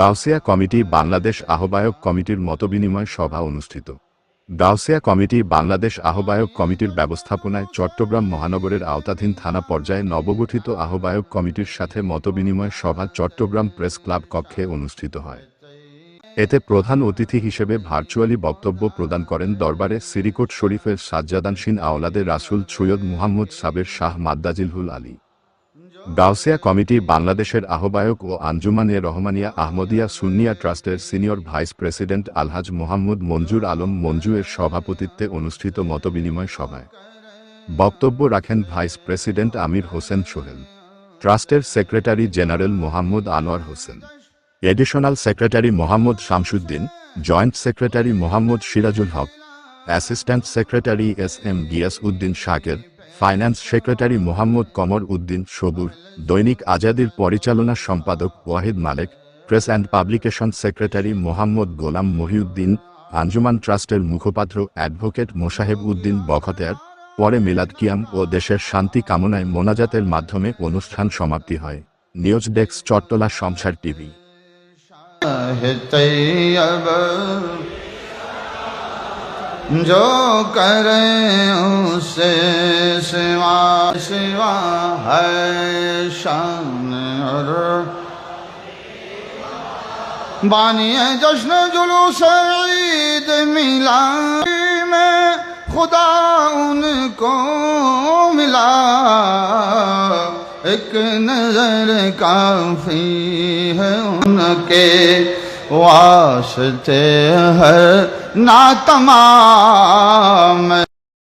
Gausia committee Bangladesh আহ্বায়ক কমিটির মতবিনিময় সভা অনুষ্ঠিত। গাউসিয়া কমিটি বাংলাদেশ আহ্বায়ক কমিটির ব্যবস্থাপনায় চট্টগ্রাম মহানগরের আওতাধীন থানা পর্যায়ে নবগঠিত আহ্বায়ক কমিটির সাথে মতবিনিময় সভা চট্টগ্রাম প্রেস ক্লাব কক্ষে অনুষ্ঠিত হয়। এতে প্রধান অতিথি হিসেবে ভার্চুয়ালি বক্তব্য প্রদান করেন দরবারে সিরিকোট শরীফের সাজ্জাদানসীন আওলাদে রাসুল সৈয়দ মুহাম্মদ সাবের শাহ মাদ্দাজিলহুল আলী। গাউসিয়া কমিটি বাংলাদেশের আহ্বায়ক ও আঞ্জুমানে রহমানিয়া আহমদিয়া সুন্নিয়া ট্রাস্টের senior vice president Alhaj Mohammad Manzur Alam Manju এর সভাপতিত্বে অনুষ্ঠিত মতবিনিময় সভায় বক্তব্য রাখেন ভাইস প্রেসিডেন্ট আমির হোসেন সোহেল, ট্রাস্টের secretary general Mohammad Anwar Hossain, additional secretary Mohammad Shamsuddin, joint secretary Mohammad Sirajul Haque, assistant secretary S M Gias Uddin Shaker finance secretary Mohammad কমর উদ্দিন সবুর দৈনিক আজাদির পরিচালনা সম্পাদক Wahid Malek press and publication secretary Mohammad Golam Mohiuddin Anjuman ট্রাস্টের মুখপাত্র advocate মোশাহেব Uddin Bakhtiyar পরে মিলাদ কিয়াম ও দেশের শান্তি কামনায় মোনাজাতের মাধ্যমে অনুষ্ঠান সমাপ্তি হয় নিউজ ডেস্ক চট্টলা সংসার টিভি है तैयब जो करे उसे سوا شیوا ہے شان اور بانی جشن جلوس عید ملا میں خدا ان کو ملا۔ ایک نظر کافی ہے ان کے واسطے ہے ناتمام۔